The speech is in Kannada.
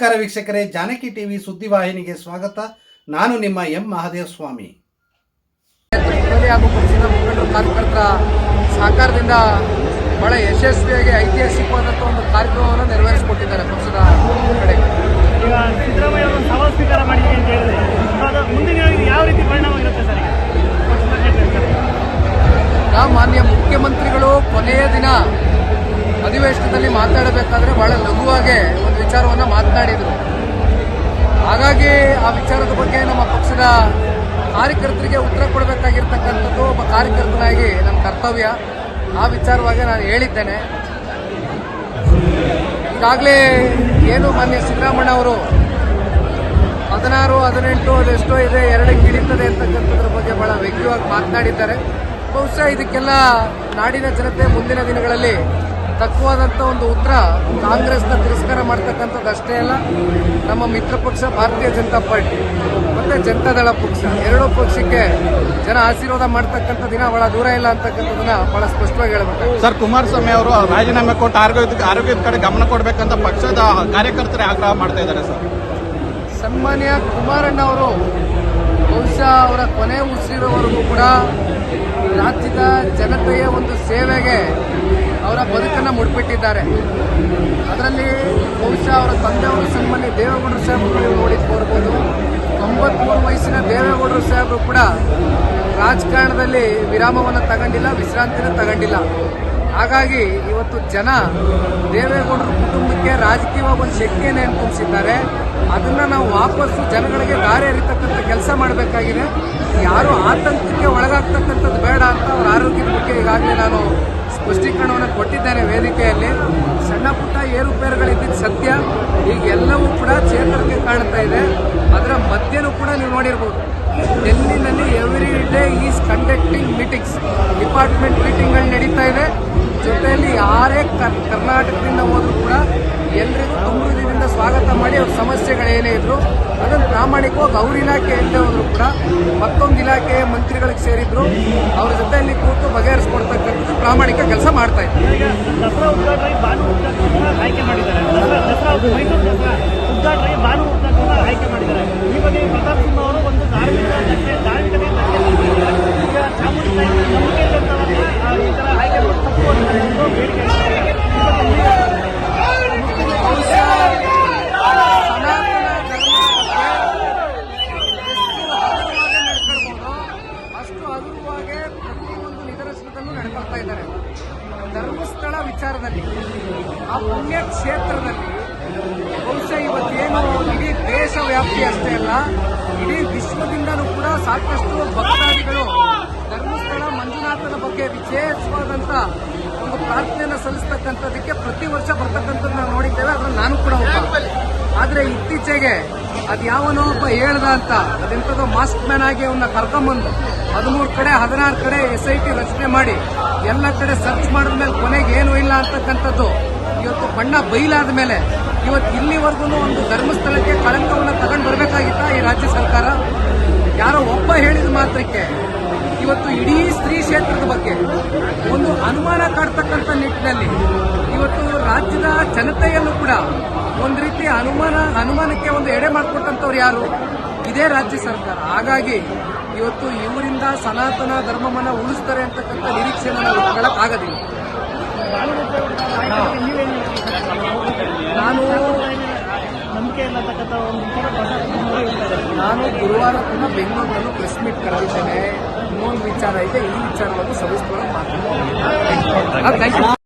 ನಮಸ್ಕಾರ ವೀಕ್ಷಕರೇ ಜಾನಕಿ ಟಿವಿ ಸುದ್ದಿವಾಹಿನಿಗೆ ಸ್ವಾಗತ. ನಾನು ನಿಮ್ಮ ಎಂ ಮಹಾದೇವ ಸ್ವಾಮಿ ಹುಬ್ಬಳ್ಳಿ ಹಾಗೂ ಪಕ್ಷದ ಮುಖಂಡರು ಕಾರ್ಯಕರ್ತರ ಸಹಕಾರದಿಂದ ಬಹಳ ಯಶಸ್ವಿಯಾಗಿ ಐತಿಹಾಸಿಕವಾದಂಥ ಒಂದು ಕಾರ್ಯಕ್ರಮವನ್ನು ನೆರವೇರಿಸಿಕೊಟ್ಟಿದ್ದಾರೆ ಪಕ್ಷದ ಕಡೆ. ಈಗ ಸಿದ್ದರಾಮಯ್ಯ ಅವರು ಸವಾಲ್ ಸ್ವೀಕಾರ ಮಾಡಿದ್ದೀವಿ ಅಂತ ಹೇಳಿದ್ರೆ ಅದು ಮುಂದಿನ ಯಾವ ರೀತಿ ಪರಿಣಾಮ ಇರುತ್ತೆ ಸರ್ ಈಗ? ಈಗ ಮಾನ್ಯ ಮುಖ್ಯಮಂತ್ರಿಗಳು ಕೊನೆಯ ದಿನ ಅಧಿವೇಶನದಲ್ಲಿ ಮಾತಾಡಬೇಕಾದ್ರೆ ಬಹಳ ಲಘುವಾಗಿ ಒಂದು ವಿಚಾರವನ್ನು ಮಾತನಾಡಿದರು. ಹಾಗಾಗಿ ಆ ವಿಚಾರದ ಬಗ್ಗೆ ನಮ್ಮ ಪಕ್ಷದ ಕಾರ್ಯಕರ್ತರಿಗೆ ಉತ್ತರ ಕೊಡಬೇಕಾಗಿರ್ತಕ್ಕಂಥದ್ದು ಒಬ್ಬ ಕಾರ್ಯಕರ್ತನಾಗಿ ನಮ್ಮ ಕರ್ತವ್ಯ. ಆ ವಿಚಾರವಾಗಿ ನಾನು ಹೇಳಿದ್ದೇನೆ. ಈಗಾಗಲೇ ಏನು ಮಾನ್ಯ ಸಿದ್ದರಾಮಣ್ಣ ಅವರು ಹದಿನಾರು, ಹದಿನೆಂಟು, ಅದೆಷ್ಟೋ ಇದೆ ಎರಡಕ್ಕೆ ಇಳಿತದೆ ಅಂತಕ್ಕಂಥದ್ರ ಬಗ್ಗೆ ಬಹಳ ವ್ಯಕ್ತಿವಾಗಿ ಮಾತನಾಡಿದ್ದಾರೆ. ಬಹುಶಃ ಇದಕ್ಕೆಲ್ಲ ನಾಡಿನ ಜನತೆ ಮುಂದಿನ ದಿನಗಳಲ್ಲಿ ತಕ್ಕವಾದಂಥ ಒಂದು ಉತ್ತರ ಕಾಂಗ್ರೆಸ್ನ ತಿರಸ್ಕಾರ ಮಾಡ್ತಕ್ಕಂಥದ್ದು ಅಷ್ಟೇ ಅಲ್ಲ ನಮ್ಮ ಮಿತ್ರ ಪಕ್ಷ ಭಾರತೀಯ ಜನತಾ ಪಾರ್ಟಿ ಮತ್ತು ಜನತಾದಳ ಪಕ್ಷ. ಎರಡೂ ಪಕ್ಷಕ್ಕೆ ಜನ ಆಶೀರ್ವಾದ ಮಾಡ್ತಕ್ಕಂಥ ದಿನ ಬಹಳ ದೂರ ಇಲ್ಲ ಅಂತಕ್ಕಂಥದ್ದನ್ನ ಬಹಳ ಸ್ಪಷ್ಟವಾಗಿ ಹೇಳಬೇಕು ಸರ್ ಕುಮಾರಸ್ವಾಮಿ ಅವರು ರಾಜೀನಾಮೆ ಕೊಟ್ಟು ಆರೋಗ್ಯದ ಆರೋಗ್ಯದ ಕಡೆ ಗಮನ ಕೊಡಬೇಕಂತ ಪಕ್ಷದ ಕಾರ್ಯಕರ್ತರೇ ಆಗ್ರಹ ಮಾಡ್ತಾ ಇದ್ದಾರೆ ಸರ್. ಸನ್ಮಾನ್ಯ ಕುಮಾರಣ್ಣ ಅವರು ಬಹುಶಃ ಅವರ ಕೊನೆ ಉಸಿರೋವರೆಗೂ ಕೂಡ ರಾಜ್ಯದ ಜನತೆಯ ಒಂದು ಸೇವೆಗೆ ಅವರ ಬದುಕನ್ನು ಮುಡ್ಬಿಟ್ಟಿದ್ದಾರೆ. ಅದರಲ್ಲಿ ಬಹುಶಃ ಅವರ ತಂದೆಯವರು ಸನ್ಮಾನ್ಯ ದೇವೇಗೌಡರು ಸಾಹೇಬ್ರು ನೀವು ನೋಡಿ ಬರ್ಬೋದು ತೊಂಬತ್ಮೂರು ವಯಸ್ಸಿನ ದೇವೇಗೌಡರು ಸಾಹೇಬರು ಕೂಡ ರಾಜಕಾರಣದಲ್ಲಿ ವಿರಾಮವನ್ನು ತಗೊಂಡಿಲ್ಲ ವಿಶ್ರಾಂತಿನ ತಗೊಂಡಿಲ್ಲ. ಹಾಗಾಗಿ ಇವತ್ತು ಜನ ದೇವೇಗೌಡರ ಕುಟುಂಬಕ್ಕೆ ರಾಜಕೀಯವಾಗಿ ಒಂದು ಶಕ್ತಿಯನ್ನು ತುಂಬಿಸಿದ್ದಾರೆ ಅದನ್ನು ನಾವು ವಾಪಸ್ಸು ಜನಗಳಿಗೆ ದಾರಿ ಅರಿತಕ್ಕಂಥ ಕೆಲಸ ಮಾಡಬೇಕಾಗಿದೆ. ಯಾರು ಆತಂಕಕ್ಕೆ ಒಳಗಾಗ್ತಕ್ಕಂಥದ್ದು ಬೇಡ ಅಂತ ಅವರ ಆರೋಗ್ಯದ ಬಗ್ಗೆ ಈಗಾಗಲೇ ನಾನು ಸ್ಪಷ್ಟೀಕರಣವನ್ನು ಕೊಟ್ಟಿದ್ದಾರೆ ವೇದಿಕೆಯಲ್ಲಿ. ಸಣ್ಣ ಪುಟ್ಟ ಏರುಪೇರುಗಳಿದ್ದಿದ್ದು ಸತ್ಯ ಈಗ ಎಲ್ಲವೂ ಕೂಡ ಚೇತರಿಕೆ ಕಾಣ್ತಾ ಇದೆ. ಅದರ ಮಧ್ಯನೂ ಕೂಡ ನೀವು ನೋಡಿರ್ಬೋದು. ಡೆಲ್ಲಿನಲ್ಲಿ every day is conducting meetings department ಮೀಟಿಂಗ್ಗಳು ನಡೀತಾ ಇದೆ. ಜೊತೆಯಲ್ಲಿ ಯಾರೇ ಕರ್ನಾಟಕದಿಂದ ಹೋದರೂ ಕೂಡ ಎಲ್ಲರಿಗೂ ತುಂಬುವುದರಿಂದ ಸ್ವಾಗತ ಮಾಡಿ ಅವ್ರ ಸಮಸ್ಯೆಗಳೇನೇ ಇದ್ರು, ಅದನ್ನು ಪ್ರಾಮಾಣಿಕವಾಗಿ ಅವ್ರ ಇಲಾಖೆ ಎಲ್ಲೇ ಹೋದ್ರು ಕೂಡ ಮತ್ತೊಂದು ಇಲಾಖೆ ಮಂತ್ರಿಗಳಿಗೆ ಸೇರಿದ್ರು, ಅವ್ರ ಜೊತೆಯಲ್ಲಿ ಕೂತು ಬಗೆಹರಿಸ್ಕೊಡ್ತಕ್ಕಂಥದ್ದು ಪ್ರಾಮಾಣಿಕ ಕೆಲಸ ಮಾಡ್ತಾ ಇದ್ದಾರೆ ಇದ್ದಾರೆ. ಧರ್ಮಸ್ಥಳ ವಿಚಾರದಲ್ಲಿ, ಆ ಪುಣ್ಯ ಕ್ಷೇತ್ರದಲ್ಲಿ ಬಹುಶಃ ಇವತ್ತೇನು ಇಡೀ ದೇಶ ವ್ಯಾಪ್ತಿ ಅಷ್ಟೇ ಅಲ್ಲ, ಇಡೀ ವಿಶ್ವದಿಂದಲೂ ಕೂಡ ಸಾಕಷ್ಟು ಭಕ್ತಾದಿಗಳು ಧರ್ಮಸ್ಥಳ ಮಂಜುನಾಥನ ಬಗ್ಗೆ ವಿಶೇಷವಾದಂತ ಒಂದು ಪ್ರಾರ್ಥನೆಯನ್ನು ಸಲ್ಲಿಸ್ತಕ್ಕಂಥದ್ದಕ್ಕೆ ಪ್ರತಿ ವರ್ಷ ಬರ್ತಕ್ಕಂಥದ್ದು ನಾವು ನೋಡಿದ್ದೇವೆ, ಅದ್ರಲ್ಲಿ ನಾನು ಕೂಡ ಒಬ್ಬ. ಆದರೆ ಇತ್ತೀಚೆಗೆ ಅದು ಯಾವನೋ ಒಬ್ಬ ಹೇಳ್ದ ಅಂತ. ಅದೆಂಥದೋ ಮಾಸ್ಕ್ ಮ್ಯಾನ್ ಆಗಿ ಅವನ್ನ ಕರ್ಕೊಂಬಂದು. ಹದಿಮೂರು ಕಡೆ, ಹದಿನಾರು ಕಡೆ ಎಸ್ ಐ ಟಿ ರಚನೆ ಮಾಡಿ, ಎಲ್ಲ ಕಡೆ ಸರ್ಚ್ ಮಾಡಿದ್ಮೇಲೆ ಕೊನೆಗೆ ಏನೂ ಇಲ್ಲ ಅಂತಕ್ಕಂಥದ್ದು. ಇವತ್ತು ಬಣ್ಣ ಬೈಲಾದ ಮೇಲೆ, ಇವತ್ತು ಇಲ್ಲಿವರೆಗೂ ಒಂದು ಧರ್ಮಸ್ಥಳಕ್ಕೆ ಕಳಂಕವನ್ನು ತಗೊಂಡು ಬರಬೇಕಾಗಿತ್ತ ಈ ರಾಜ್ಯ ಸರ್ಕಾರ? ಯಾರೋ ಒಬ್ಬ ಹೇಳಿದ ಮಾತ್ರಕ್ಕೆ, ಇವತ್ತು ಇಡೀ ಸ್ತ್ರೀ ಕ್ಷೇತ್ರದ ಬಗ್ಗೆ ಒಂದು ಅನುಮಾನ ಕಾಡ್ತಕ್ಕಂಥ ನಿಟ್ಟಿನಲ್ಲಿ, ಇವತ್ತು ರಾಜ್ಯದ ಜನತೆಯಲ್ಲೂ ಕೂಡ ಒಂದು ರೀತಿ ಅನುಮಾನ, ಅನುಮಾನಕ್ಕೆ ಒಂದು ಎಡೆ ಮಾಡಿಕೊಟ್ಟಂಥವ್ರು ಯಾರು? ಇದೇ ರಾಜ್ಯ ಸರ್ಕಾರ. ಹಾಗಾಗಿ ಇವತ್ತು ಇವರಿಂದ ಸನಾತನ ಧರ್ಮವನ್ನ ಉಳಿಸ್ತಾರೆ ಅಂತಕ್ಕಂಥ ನಿರೀಕ್ಷೆಯನ್ನು ನಾವು ಹೇಳಕ್ಕಾಗದಿಲ್ಲ ನಾನು ನಾನು ಗುರುವಾರ ಕೂಡ ಬೆಂಗಳೂರಿನಲ್ಲೂ ಪ್ರೆಸ್ ಮೀಟ್ ಕರೆದಿದ್ದೇನೆ. ಇನ್ನೊಂದು ವಿಚಾರ ಇದೆ, ಈ ವಿಚಾರವನ್ನು ಸವಿಸ್ತಾರ ಮಾತಾಡ್ತೀನಿ